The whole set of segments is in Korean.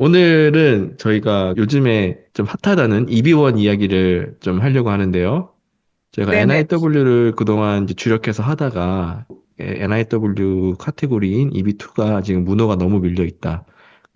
오늘은 저희가 요즘에 좀 핫하다는 EB1 이야기를 좀 하려고 하는데요. 제가 네네. NIW를 그동안 주력해서 하다가 NIW 카테고리인 EB2가 지금 문호가 너무 밀려 있다.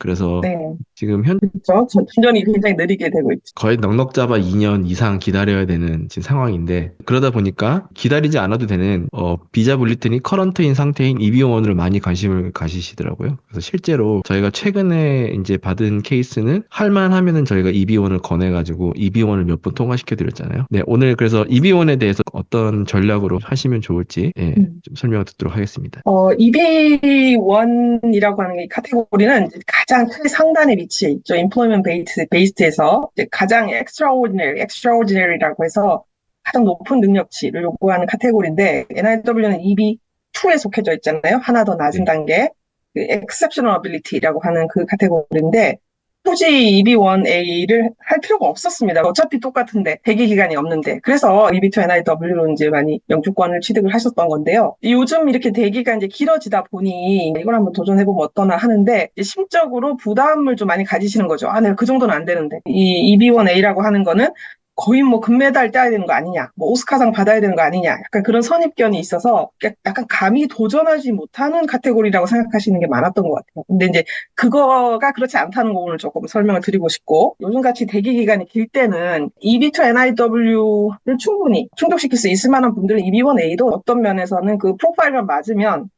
그래서 네, 지금 현 그렇죠. 전- 전전이 굉장히 느리게 되고 있죠. 거의 넉넉 잡아 2년 이상 기다려야 되는 지금 상황인데 그러다 보니까 기다리지 않아도 되는 어, 비자 불리튼이 커런트인 상태인 EB1으로 많이 관심을 가지시더라고요. 그래서 실제로 저희가 최근에 이제 받은 케이스는 할만하면은 저희가 EB1을 권해가지고 EB1을 몇 번 통과시켜 드렸잖아요. 네, 오늘 그래서 EB1에 대해서 어떤 전략으로 하시면 좋을지 예, 음. 좀 설명을 듣도록 하겠습니다. 어, EB1이라고 하는 이 카테고리는 이제 가장 최상단에 위치해 있죠. Employment Based, Based에서 이제 가장 Extraordinary, Extraordinary라고 해서 가장 높은 능력치를 요구하는 카테고리인데 NIW는 EB2에 속해져 있잖아요. 하나 더 낮은 네. 단계. 그 Exceptional Ability라고 하는 그 카테고리인데 굳이 EB1A를 할 필요가 없었습니다. 어차피 똑같은데 대기 기간이 없는데 그래서 EB2 NIW로 이제 많이 영주권을 취득을 하셨던 건데요. 요즘 이렇게 대기가 이제 길어지다 보니 이걸 한번 도전해보면 어떠나 하는데 심적으로 부담을 좀 많이 가지시는 거죠. 아, 내가 그 정도는 안 되는데 이 EB1A라고 하는 거는 거의 뭐 금메달 따야 되는 거 아니냐, 뭐 오스카상 받아야 되는 거 아니냐, 약간 그런 선입견이 있어서 약간 감히 도전하지 못하는 카테고리라고 생각하시는 게 많았던 것 같아요. 근데 이제 그거가 그렇지 않다는 거 오늘 조금 설명을 드리고 싶고 요즘같이 대기 기간이 길 때는 EB2 NIW를 충분히 충족시킬 수 있을 만한 분들은 EB1A도 어떤 면에서는 그 프로파일만 맞으면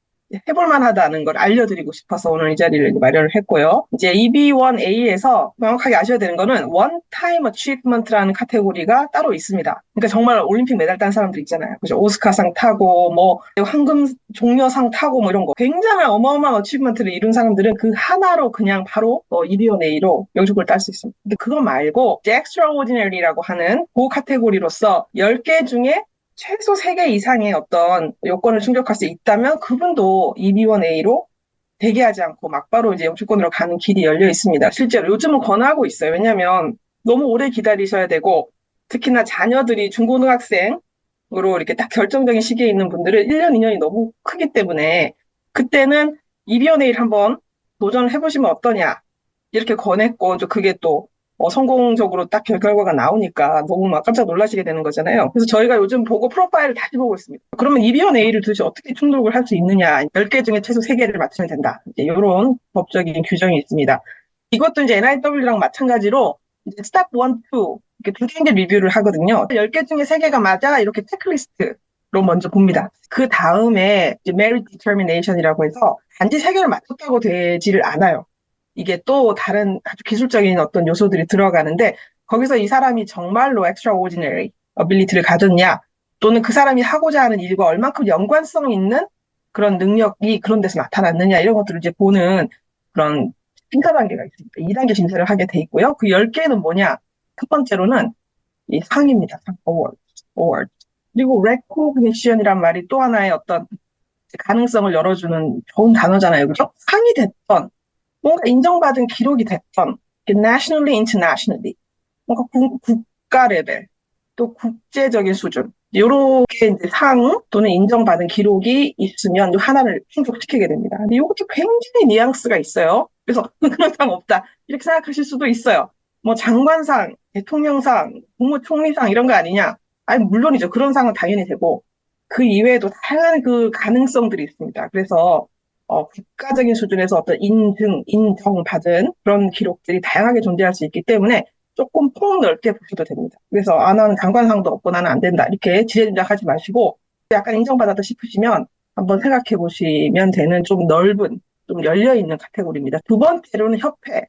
해볼 만하다는 걸 알려드리고 싶어서 오늘 이 자리를 마련을 했고요. 이제 EB1A에서 명확하게 아셔야 되는 거는 Time Achievement라는 카테고리가 따로 있습니다. 그러니까 정말 올림픽 메달 딴 사람들 있잖아요. 그죠? 오스카상 타고 뭐 황금 종려상 타고 뭐 이런 거 굉장히 어마어마한 어치브먼트를 이룬 사람들은 그 하나로 그냥 바로 어, EB1A로 영주권을 딸 수 있습니다. 근데 그거 말고 Extraordinary라고 하는 그 카테고리로서 10개 중에 최소 3개 이상의 어떤 요건을 충족할 수 있다면 그분도 EB1A로 대기하지 않고 막바로 이제 영주권으로 가는 길이 열려 있습니다. 실제로 요즘은 권하고 있어요. 왜냐하면 너무 오래 기다리셔야 되고 특히나 자녀들이 중고등학생으로 이렇게 딱 결정적인 시기에 있는 분들은 1년, 2년이 너무 크기 때문에 그때는 EB1A를 한번 도전을 해보시면 어떠냐 이렇게 권했고 좀 그게 또 어, 성공적으로 딱 결- 결과가 나오니까 너무 막 깜짝 놀라시게 되는 거잖아요. 그래서 저희가 요즘 보고 프로파일을 다시 보고 있습니다. 그러면 EB1A를 도대체 어떻게 충족을 할 수 있느냐. 10개 중에 최소 3개를 맞추면 된다. 이런 법적인 규정이 있습니다. 이것도 이제 NIW랑 마찬가지로 이제 스탑 1, 2 이렇게 두 개의 리뷰를 하거든요. 10개 중에 3개가 맞아 이렇게 체크리스트 로 먼저 봅니다. 그 다음에 이제 merit determination이라고 해서 단지 3개를 맞췄다고 되지를 않아요. 이게 또 다른 아주 기술적인 어떤 요소들이 들어가는데 거기서 이 사람이 정말로 extraordinary ability를 가졌냐 또는 그 사람이 하고자 하는 일과 얼만큼 연관성 있는 그런 능력이 그런 데서 나타났느냐 이런 것들을 이제 보는 그런 심사 단계가 있습니다. 2단계 심사를 하게 돼 있고요. 그 10개는 뭐냐? 첫 번째로는 이 상입니다. 상, award, award. 그리고 recognition이란 말이 또 하나의 어떤 가능성을 열어주는 좋은 단어잖아요. 그죠? 상이 됐던 뭔가 인정받은 기록이 됐던 nationally, internationally 뭔가 국, 국가 레벨 또 국제적인 수준 요렇게 이제 상 또는 인정받은 기록이 있으면 요 하나를 충족시키게 됩니다. 근데 이것도 굉장히 뉘앙스가 있어요. 그래서 그런 상 없다 이렇게 생각하실 수도 있어요. 뭐 장관상, 대통령상, 국무총리상 이런 거 아니냐? 아니 물론이죠. 그런 상은 당연히 되고 그 이외에도 다양한 그 가능성들이 있습니다. 그래서 어, 국가적인 수준에서 어떤 인증, 인정받은 그런 기록들이 다양하게 존재할 수 있기 때문에 조금 폭넓게 보셔도 됩니다. 그래서 아 나는 장관상도 없고 나는 안 된다 이렇게 지레짐작하지 마시고 약간 인정받았다 싶으시면 한번 생각해 보시면 되는 좀 넓은 좀 열려 있는 카테고리입니다. 두 번째로는 협회.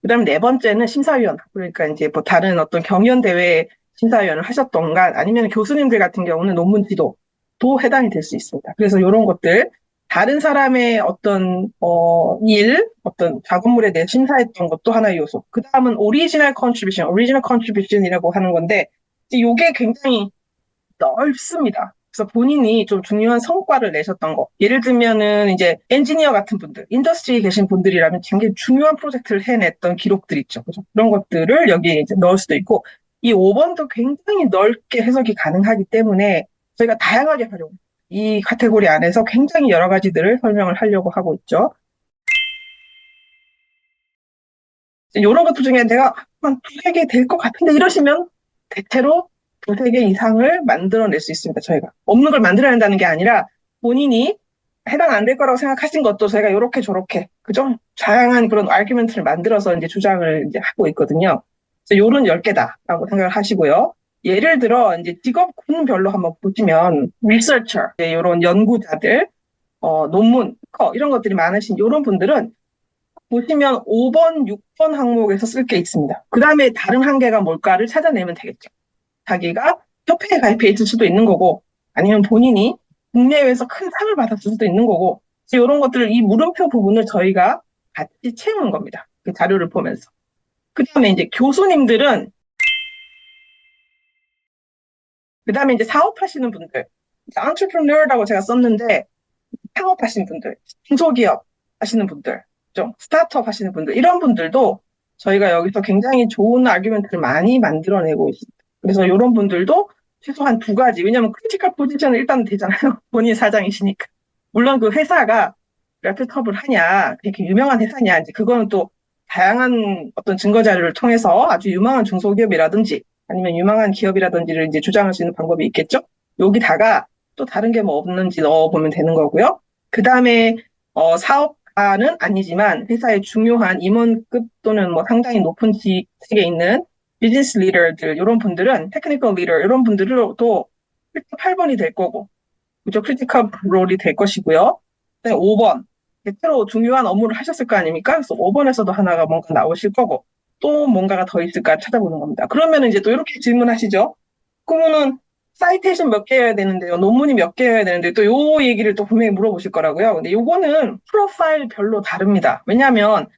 그다음 네 번째는 심사위원. 그러니까 이제 뭐 다른 어떤 경연 대회 심사위원을 하셨던가 아니면 교수님들 같은 경우는 논문 지도 도 해당이 될 수 있습니다. 그래서 이런 것들 다른 사람의 어떤 어, 일, 어떤 작업물에 대해 심사했던 것도 하나의 요소. 그 다음은 오리지널 컨트리뷰션, 오리지널 컨트리뷰션이라고 하는 건데 이게 굉장히 넓습니다. 그래서 본인이 좀 중요한 성과를 내셨던 거. 예를 들면은 이제 엔지니어 같은 분들, 인더스트리에 계신 분들이라면 굉장히 중요한 프로젝트를 해냈던 기록들 있죠. 그죠? 그런 것들을 여기에 이제 넣을 수도 있고 이 5번도 굉장히 넓게 해석이 가능하기 때문에 저희가 다양하게 활용, 이 카테고리 안에서 굉장히 여러 가지들을 설명을 하려고 하고 있죠. 이런 것들 중에 내가 한 두세 개 될 것 같은데 이러시면 대체로 두세 개 이상을 만들어낼 수 있습니다. 저희가 없는 걸 만들어야 한다는 게 아니라 본인이 해당 안 될 거라고 생각하신 것도 저희가 이렇게 저렇게 그죠? 다양한 그런 아규멘트를 만들어서 이제 주장을 이제 하고 있거든요. 그래서 요런 10개다라고 생각을 하시고요. 예를 들어 이제 직업군별로 한번 보시면 researcher 이런 연구자들 어, 논문 어, 이런 것들이 많으신 이런 분들은 보시면 5번, 6번 항목에서 쓸 게 있습니다. 그 다음에 다른 한 개가 뭘까를 찾아내면 되겠죠. 자기가 협회에 가입해 있을 수도 있는 거고 아니면 본인이 국내외에서 큰 상을 받았을 수도 있는 거고 이런 것들을 이 물음표 부분을 저희가 같이 채우는 겁니다. 그 자료를 보면서. 그 다음에 이제 교수님들은 그 다음에 이제 사업하시는 분들 entrepreneur라고 제가 썼는데 창업하시는 분들, 중소기업 하시는 분들, 좀 스타트업 하시는 분들 이런 분들도 저희가 여기서 굉장히 좋은 아규멘트를 많이 만들어내고 있습니다. 그래서 이런 분들도 최소한 두 가지 왜냐하면 크리티컬 포지션은 일단 되잖아요. 본인 사장이시니까. 물론 그 회사가 레프터블 하냐, 그렇게 유명한 회사냐, 이제 그거는 또 다양한 어떤 증거 자료를 통해서 아주 유망한 중소기업이라든지 아니면 유망한 기업이라든지를 이제 주장할 수 있는 방법이 있겠죠. 여기다가 또 다른 게 뭐 없는지 넣어보면 되는 거고요. 그 다음에 어, 사업가는 아니지만 회사의 중요한 임원급 또는 뭐 상당히 높은 직책에 있는 비즈니스 리더들 이런 분들은 테크니컬 리더 이런 분들도 8번이 될 거고 그죠? 크리티컬 롤이 될 것이고요. 네, 5번 대체로 중요한 업무를 하셨을 거 아닙니까? 그래서 5번에서도 하나가 뭔가 나오실 거고 또 뭔가가 더 있을까 찾아보는 겁니다. 그러면 이제 또 이렇게 질문하시죠. 그러면은 사이테이션 몇 개여야 되는데요. 논문이 몇 개여야 되는데 또 요 얘기를 또 분명히 물어보실 거라고요. 근데 요거는 프로파일별로 다릅니다. 왜냐하면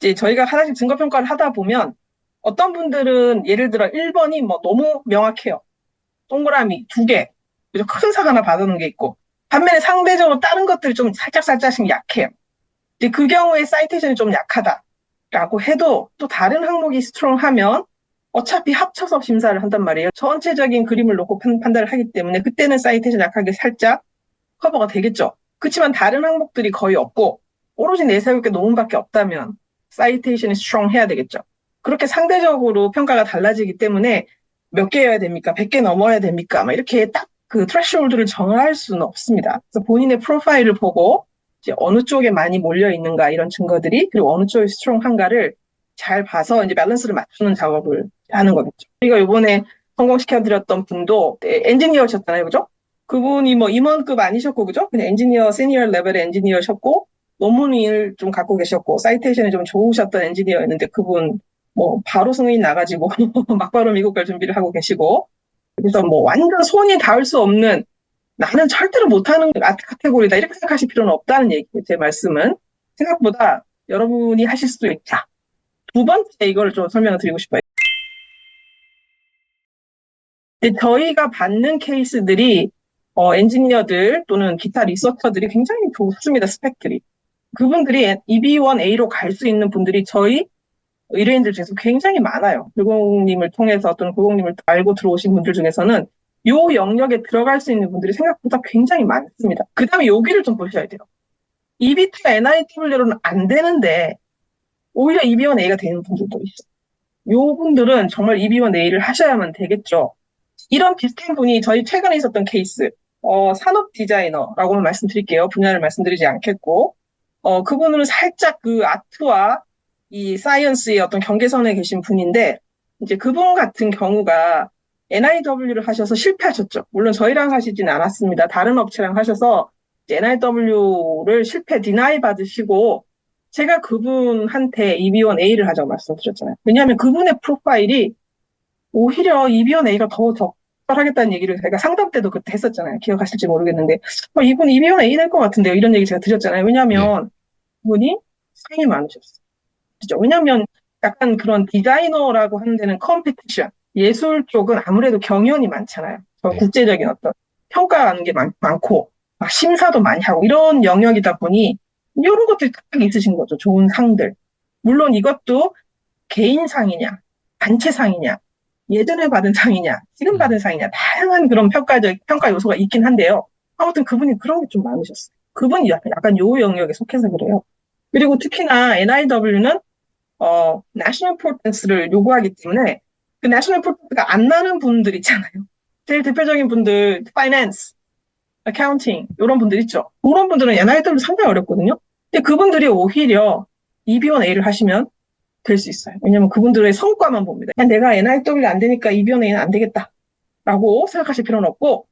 이제 저희가 하나씩 증거 평가를 하다 보면 어떤 분들은 예를 들어 1번이 뭐 너무 명확해요. 동그라미 두 개? 큰상 하나 받아놓은 게 있고 반면에 상대적으로 다른 것들이 좀 살짝 살짝씩 약해요. 이제 그 경우에 사이테이션이 좀 약하다 라고 해도 또 다른 항목이 스트롱하면 어차피 합쳐서 심사를 한단 말이에요. 전체적인 그림을 놓고 판, 단을 하기 때문에 그때는 사이테이션 약하게 살짝 커버가 되겠죠. 그렇지만 다른 항목들이 거의 없고 오로지 내세울 게 논문밖에 없다면 사이테이션이 스트롱 해야 되겠죠. 그렇게 상대적으로 평가가 달라지기 때문에 몇 개여야 됩니까? 100개 넘어야 됩니까? 막 이렇게 딱 그 트래시홀드를 정할 수는 없습니다. 그래서 본인의 프로파일을 보고 이제 어느 쪽에 많이 몰려 있는가 이런 증거들이 그리고 어느 쪽이 스트롱한가를 잘 봐서 이제 밸런스를 맞추는 작업을 하는 거겠죠. 우리가 이번에 성공시켜드렸던 분도 네, 엔지니어셨잖아요, 그죠? 그분이 뭐 임원급 아니셨고, 그죠? 그냥 엔지니어, 시니어 레벨의 엔지니어셨고, 논문을 좀 갖고 계셨고, 사이테이션이 좀 좋으셨던 엔지니어였는데, 그분 뭐 바로 승인 나가지고 막바로 미국 갈 준비를 하고 계시고, 그래서 뭐 완전 손이 닿을 수 없는 나는 절대로 못하는 아트 카테고리다 이렇게 생각하실 필요는 없다는 얘기예요. 제 말씀은 생각보다 여러분이 하실 수도 있다. 두 번째 이걸 좀 설명을 드리고 싶어요. 저희가 받는 케이스들이 어, 엔지니어들 또는 기타 리서처들이 굉장히 좋습니다. 스펙들이. 그분들이 EB1A로 갈 수 있는 분들이 저희 의뢰인들 중에서 굉장히 많아요. 교공님을 통해서 또는 교공님을 알고 들어오신 분들 중에서는 요 영역에 들어갈 수 있는 분들이 생각보다 굉장히 많습니다. 그 다음에 여기를 좀 보셔야 돼요. EB2가 NIW로는 안 되는데 오히려 EB1A가 되는 분들도 있어요. 요 분들은 정말 EB1A를 하셔야만 되겠죠. 이런 비슷한 분이 저희 최근에 있었던 케이스, 어, 산업 디자이너라고는 말씀드릴게요. 분야를 말씀드리지 않겠고, 어, 그분은 살짝 그 아트와 이 사이언스의 어떤 경계선에 계신 분인데, 이제 그분 같은 경우가 NIW를 하셔서 실패하셨죠. 물론 저희랑 하시진 않았습니다. 다른 업체랑 하셔서 NIW를 실패, 디나이 받으시고, 제가 그분한테 EB1A를 하자고 말씀드렸잖아요. 왜냐하면 그분의 프로파일이 오히려 EB1A가 더 적절하겠다는 얘기를 제가 상담 때도 그때 했었잖아요. 기억하실지 모르겠는데, 어, 이분 EB1A 될 것 같은데요. 이런 얘기 제가 드렸잖아요. 왜냐하면 그분이 상이 많으셨어요. 그죠? 왜냐하면 약간 그런 디자이너라고 하는 데는 컴피티션, 예술 쪽은 아무래도 경연이 많잖아요. 더 네. 국제적인 어떤 평가하는 게 많, 많고, 막 심사도 많이 하고 이런 영역이다 보니 이런 것들이 딱 있으신 거죠. 좋은 상들. 물론 이것도 개인 상이냐, 단체 상이냐, 예전에 받은 상이냐, 지금 음. 받은 상이냐, 다양한 그런 평가적, 평가 요소가 있긴 한데요. 아무튼 그분이 그런 게 좀 많으셨어요. 그분이 약간, 약간 요 영역에 속해서 그래요. 그리고 특히나 NIW는 어, national importance를 요구하기 때문에 그 national importance가 안 나는 분들 있잖아요. 제일 대표적인 분들, finance, accounting 이런 분들 있죠. 그런 분들은 NIW 상당히 어렵거든요. 근데 그분들이 오히려 EB1A를 하시면 될 수 있어요. 왜냐면 그분들의 성과만 봅니다. 내가 NIW 안 되니까 EB1A는 안 되겠다. 라고 생각하실 필요는 없고,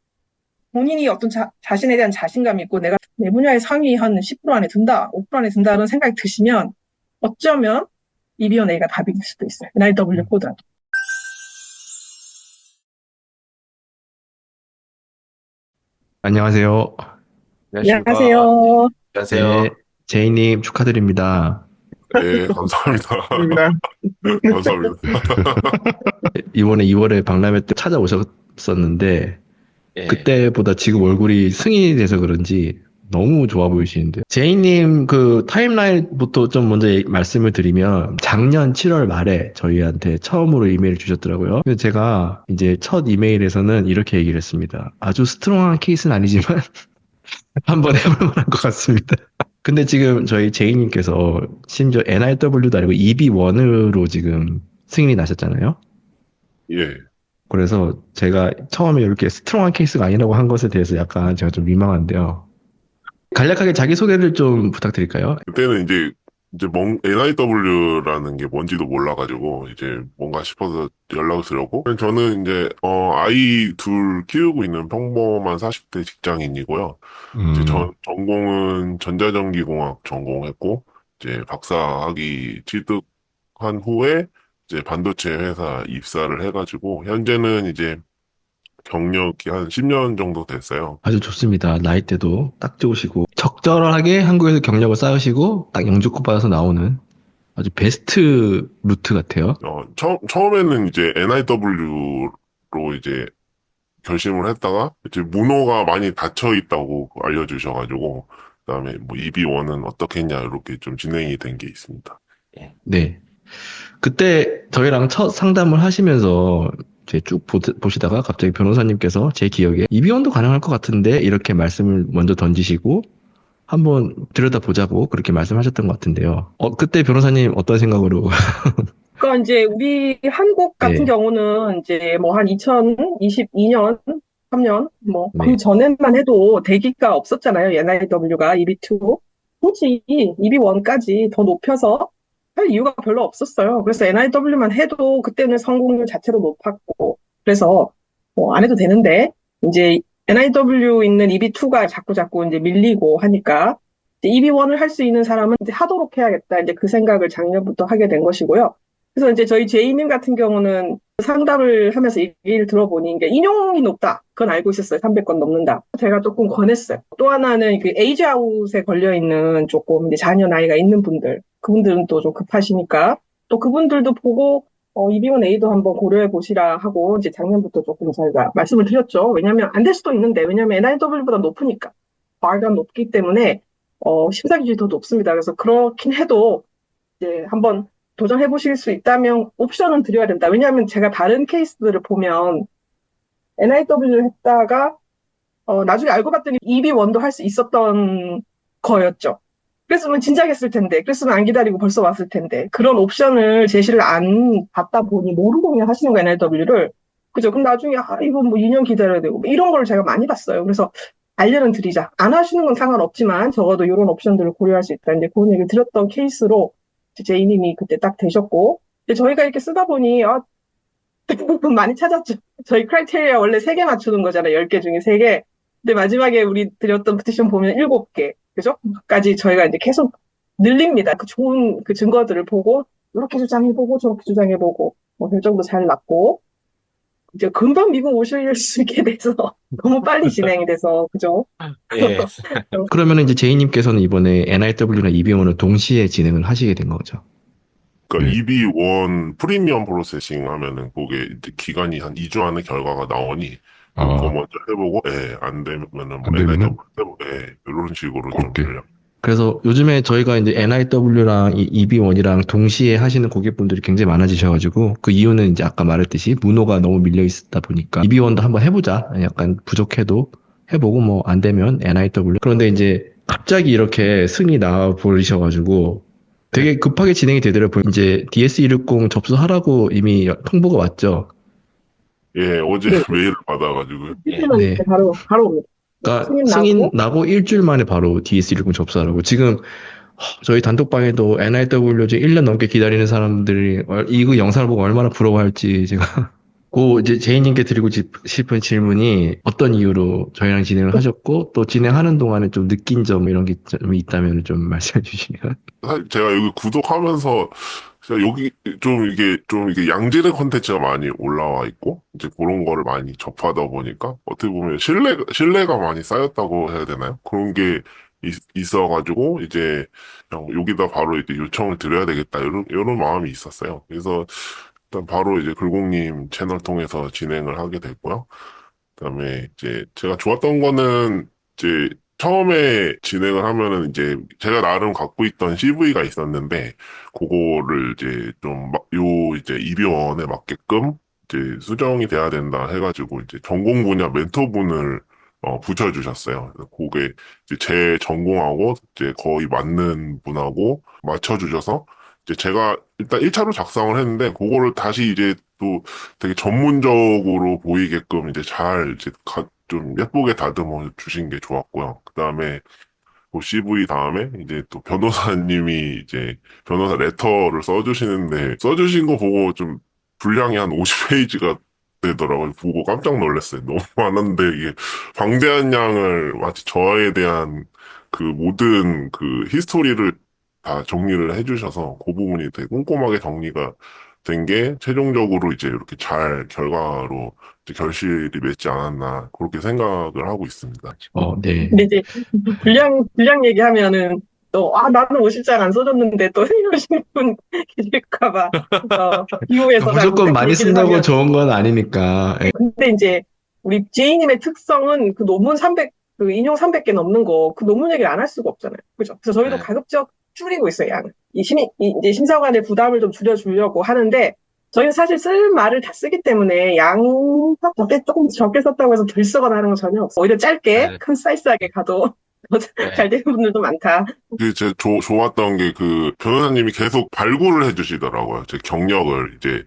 본인이 어떤 자, 자신에 대한 자신감이 있고, 내가 내 분야의 상위 한 10% 안에 든다, 5% 안에 든다는 생각이 드시면, 어쩌면 EB1A가 답이 될 수도 있어요. NIW 보다도. 안녕하세요. 안녕하세요. 안녕하세요. 네, 제이님 축하드립니다. 네, 감사합니다. 감사합니다. 이번에 2월에 박람회 때 찾아오셨었는데 예. 그때보다 지금 얼굴이 승인이 돼서 그런지 너무 좋아 보이시는데요. 제이님 그 타임라인부터 좀 먼저 말씀을 드리면 작년 7월 말에 저희한테 처음으로 이메일 주셨더라고요. 그래서 제가 이제 첫 이메일에서는 이렇게 얘기를 했습니다. 아주 스트롱한 케이스는 아니지만 한번 해볼 만한 것 같습니다. 근데 지금 저희 제이님께서 심지어 NIW도 아니고 EB1으로 지금 승인이 나셨잖아요. 예. 그래서 제가 처음에 이렇게 스트롱한 케이스가 아니라고 한 것에 대해서 약간 제가 좀 민망한데요. 간략하게 자기소개를 좀 부탁드릴까요? 그때는 이제, 이제 뭔, NIW라는 게 뭔지도 몰라가지고, 이제 뭔가 싶어서 연락을 드렸고, 저는 이제, 어, 아이 둘 키우고 있는 평범한 40대 직장인이고요. 이제 전, 전공은 전자전기공학 전공했고, 이제 박사학위 취득한 후에, 이제 반도체 회사 입사를 해가지고, 현재는 이제 경력이 한 10년 정도 됐어요. 아주 좋습니다. 나이대도 딱 좋으시고 적절하게 한국에서 경력을 쌓으시고 딱 영주권 받아서 나오는 아주 베스트 루트 같아요. 어, 처, 처음에는 이제 NIW로 이제 결심을 했다가 이제 문호가 많이 닫혀 있다고 알려주셔가지고 그다음에 뭐 EB1은 어떻게 했냐 이렇게 좀 진행이 된 게 있습니다. 네. 그때 저희랑 첫 상담을 하시면서 이제 쭉 보, 보시다가 갑자기 변호사님께서 제 기억에 이비원도 가능할 것 같은데 이렇게 말씀을 먼저 던지시고 한번 들여다보자고 그렇게 말씀하셨던 것 같은데요. 어, 그때 변호사님 어떤 생각으로? 그러니까 이제 우리 한국 같은 네. 경우는 이제 뭐 한 2022년, 3년, 뭐, 네. 그 전에만 해도 대기가 없었잖아요. NIW가 EB2. 굳이 EB1까지 더 높여서 할 이유가 별로 없었어요. 그래서 NIW만 해도 그때는 성공률 자체도 높았고, 그래서 뭐 안 해도 되는데, 이제 NIW 있는 EB2가 자꾸 자꾸 이제 밀리고 하니까, EB1을 할 수 있는 사람은 이제 하도록 해야겠다. 이제 그 생각을 작년부터 하게 된 것이고요. 그래서 이제 저희 제이님 같은 경우는 상담을 하면서 얘기를 들어보니 이게 인용이 높다. 그건 알고 있었어요. 300건 넘는다. 제가 조금 권했어요. 또 하나는 그 에이지 아웃에 걸려 있는 조금 이제 자녀 나이가 있는 분들, 그분들은 또 좀 급하시니까 또 그분들도 보고 어, EB1A도 한번 고려해 보시라 하고 이제 작년부터 조금 저희가 말씀을 드렸죠. 왜냐하면 안 될 수도 있는데 왜냐하면 NIW보다 높으니까 바가 높기 때문에 어, 심사 기준이 더 높습니다. 그래서 그렇긴 해도 이제 한번 도전해 보실 수 있다면 옵션은 드려야 된다. 왜냐하면 제가 다른 케이스들을 보면 NIW를 했다가 어, 나중에 알고 봤더니 EB1도 할 수 있었던 거였죠. 그랬으면 진작 했을 텐데, 그랬으면 안 기다리고 벌써 왔을 텐데, 그런 옵션을 제시를 안 받다 보니 모르고 그냥 하시는 거 NIW를. 그죠? 그럼 나중에, 아, 이건 뭐 2년 기다려야 되고, 뭐 이런 걸 제가 많이 봤어요. 그래서 알려는 드리자. 안 하시는 건 상관없지만, 적어도 이런 옵션들을 고려할 수 있다. 이제 그런 얘기를 드렸던 케이스로, 제이님이 그때 딱 되셨고, 저희가 이렇게 쓰다 보니, 아, 많이 찾았죠. 저희 크라이테리아 원래 3개 맞추는 거잖아요. 10개 중에 3개. 근데 마지막에 우리 드렸던 petition 보면 7개. 그죠? 까지 저희가 이제 계속 늘립니다. 그 좋은 그 증거들을 보고, 이렇게 주장해보고, 저렇게 주장해보고, 뭐 결정도 잘 났고, 이제 금방 미국 오실 수 있게 돼서 너무 빨리 진행이 돼서, 그죠? 예. 그러면 이제 제이님께서는 이번에 NIW나 EB1을 동시에 진행을 하시게 된 거죠. 그러니까 네. EB1 프리미엄 프로세싱 하면은 그게 기간이 한 2주 안에 결과가 나오니 아. 그거 먼저 해보고 예, 안 되면은 뭐안 되면은? NIW 해보고 예, 이런 식으로 좀. 전략. 그래서 요즘에 저희가 이제 NIW랑 EB1이랑 동시에 하시는 고객분들이 굉장히 많아지셔가지고 그 이유는 이제 아까 말했듯이 문호가 너무 밀려 있다 보니까 EB1도 한번 해보자. 약간 부족해도 해보고 뭐 안 되면 NIW. 그런데 이제 갑자기 이렇게 승이 나와 버리셔가지고 되게 급하게 진행이 되더라고요. 이제 DS260 접수하라고 이미 통보가 왔죠. 예, 어제 네. 메일을 받아가지고요. 일주일만 네. 바로 바로 옵니다. 그러니까 승인 승인 나고? 나고 일주일 만에 바로 DS260 접수하라고. 지금 허, 저희 단톡방에도 NIW 지금 1년 넘게 기다리는 사람들이 얼- 이거 영상을 보고 얼마나 부러워할지 제가 고 이제 제이님께 드리고 지- 싶은 질문이 어떤 이유로 저희랑 진행을 하셨고 또 진행하는 동안에 좀 느낀 점 이런 게 좀 있다면 좀 말씀해 주시면. 사실 제가 여기 구독하면서 진짜 여기 좀 이게 좀 이게 양질의 컨텐츠가 많이 올라와 있고 이제 그런 거를 많이 접하다 보니까 어떻게 보면 신뢰 신뢰가 많이 쌓였다고 해야 되나요? 그런 게 있, 어가지고 이제 여기다 바로 이제 요청을 드려야 되겠다 이런 이런 마음이 있었어요. 그래서 일단 바로 이제 글공님 채널 통해서 진행을 하게 됐고요. 그다음에 이제 제가 좋았던 거는 이제 처음에 진행을 하면은 이제 제가 나름 갖고 있던 CV가 있었는데 그거를 이제 좀요 이제 입요원에 맞게끔 이제 수정이 돼야 된다 해가지고 이제 전공 분야 멘토분을 어, 붙여주셨어요. 그게 이제 제 전공하고 이제 거의 맞는 분하고 맞춰주셔서 이제 제가 일단 1차로 작성을 했는데 그거를 다시 이제 또 되게 전문적으로 보이게끔 이제 잘 이제 가- 좀 예쁘게 다듬어 주신 게 좋았고요. 그 다음에 그 CV 다음에 이제 또 변호사님이 이제 변호사 레터를 써주시는데 써주신 거 보고 좀 분량이 한 50페이지가 되더라고요. 보고 깜짝 놀랐어요. 너무 많은데 이게 방대한 양을 마치 저에 대한 그 모든 그 히스토리를 다 정리를 해주셔서 그 부분이 되게 꼼꼼하게 정리가 된 게 최종적으로 이제 이렇게 잘 결과로 결실이 맺지 않았나 그렇게 생각을 하고 있습니다. 어, 네. 근데 이제 분량 분량 얘기하면은 또 아 나는 50장 안 써줬는데 또 이러시는 분 계실까봐 어, 비호에서 무조건 많이 쓴다고 좋은 건 아니니까. 예. 근데 이제 우리 제이님의 특성은 그 논문 300, 그 인용 300개 넘는 거, 그 논문 얘기를 안 할 수가 없잖아요. 그죠? 그래서 저희도 네. 가급적 줄이고 있어요, 양을. 이 심, 이, 이제 심사관의 부담을 좀 줄여주려고 하는데, 저희는 사실 쓸 말을 다 쓰기 때문에 양 적게, 조금 적게 썼다고 해서 덜 쓰거나 하는 건 전혀 없어. 오히려 짧게, 네. 컨사이스하게 가도 잘 되는 분들도 많다. 그게 제 조- 좋았던 게 그 변호사님이 계속 발굴을 해주시더라고요. 제 경력을 이제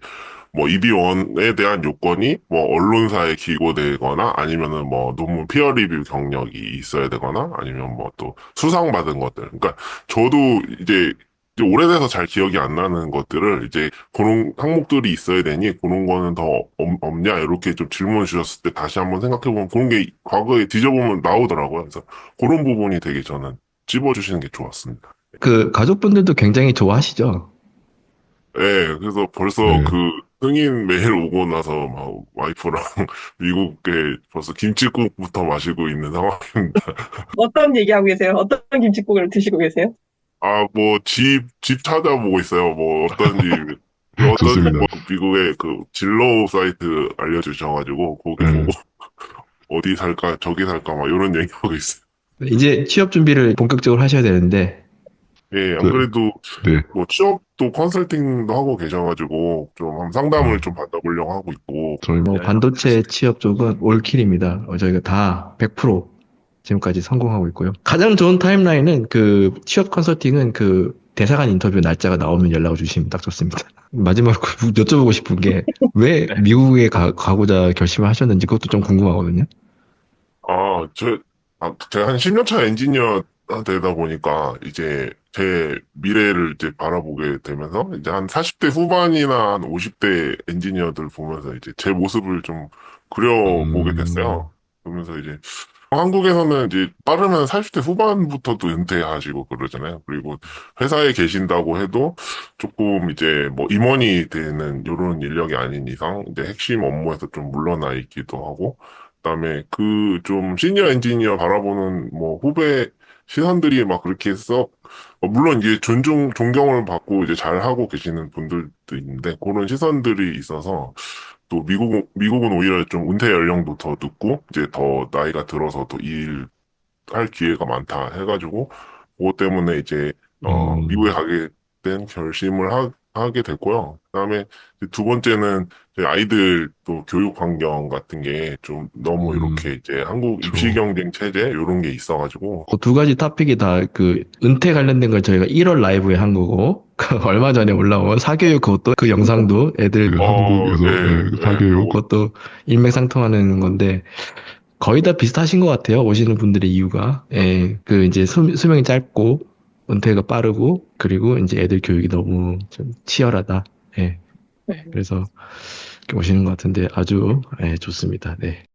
뭐 이비원에 대한 요건이 뭐 언론사에 기고되거나 아니면은 뭐 논문 피어 리뷰 경력이 있어야 되거나 아니면 뭐 또 수상 받은 것들. 그러니까 저도 이제 이제 오래돼서 잘 기억이 안 나는 것들을 이제 그런 항목들이 있어야 되니 그런 거는 더 없, 없냐 이렇게 좀 질문 주셨을 때 다시 한번 생각해 보면 그런 게 과거에 뒤져보면 나오더라고요. 그래서 그런 부분이 되게 저는 찝어주시는 게 좋았습니다. 그 가족분들도 굉장히 좋아하시죠? 예, 그래서 벌써 네. 그 승인 메일 오고 나서 막 와이프랑 미국에 벌써 김치국부터 마시고 있는 상황입니다. 어떤 얘기하고 계세요? 어떤 김치국을 드시고 계세요? 아, 뭐 집, 집 찾아보고 있어요. 뭐 어떤 집, 어떤 좋습니다. 뭐 미국의 그 진로 사이트 알려주셔가지고 거기 음. 보고 어디 살까 저기 살까 막 이런 얘기하고 있어요. 이제 취업 준비를 본격적으로 하셔야 되는데, 예, 안 그- 그래도 네. 뭐 취업도 컨설팅도 하고 계셔가지고 좀 한번 상담을 음. 좀 받아보려고 하고 있고 저희 뭐 반도체 취업 쪽은 올킬입니다. 어, 저희가 다 100% 지금까지 성공하고 있고요. 가장 좋은 타임라인은 그 취업 컨설팅은 그 대사관 인터뷰 날짜가 나오면 연락을 주시면 딱 좋습니다. 마지막으로 여쭤보고 싶은 게 왜 미국에 가, 가고자 결심을 하셨는지 그것도 좀 궁금하거든요. 아, 저, 아, 제가 한 10년 차 엔지니어 되다 보니까 이제 제 미래를 이제 바라보게 되면서 이제 한 40대 후반이나 한 50대 엔지니어들 보면서 이제 제 모습을 좀 그려보게 음. 됐어요. 그러면서 이제 한국에서는 이제 빠르면 40대 후반부터도 은퇴하시고 그러잖아요. 그리고 회사에 계신다고 해도 조금 이제 뭐 임원이 되는 이런 인력이 아닌 이상 이제 핵심 업무에서 좀 물러나 있기도 하고 그다음에 그 좀 시니어 엔지니어 바라보는 뭐 후배 시선들이 막 그렇게 썩 어, 물론 이제 존중 존경을 받고 이제 잘 하고 계시는 분들도 있는데 그런 시선들이 있어서 또 미국 미국은 오히려 좀 은퇴 연령도 더 늦고 이제 더 나이가 들어서 또 일할 기회가 많다 해가지고 그것 때문에 이제 어 음. 미국에 가게 된 결심을 하, 하게 됐고요. 그다음에 두 번째는 아이들 또 교육 환경 같은 게 좀 너무 음. 이렇게 이제 한국. 입시 경쟁 체제 이런 게 있어가지고 그 두 가지 토픽이 다 그 은퇴 관련된 걸 저희가 1월 라이브에 한 거고 그 얼마 전에 올라온 사교육 그것도 그 영상도 애들 그 어, 한국에서 네, 네, 네. 사교육 그것도 일맥상통하는 건데 거의 다 비슷하신 것 같아요. 오시는 분들의 이유가 예, 그 이제 수, 수명이 짧고 은퇴가 빠르고 그리고 이제 애들 교육이 너무 좀 치열하다. 예. 네. 그래서 이렇게 오시는 것 같은데 아주 예, 좋습니다. 네.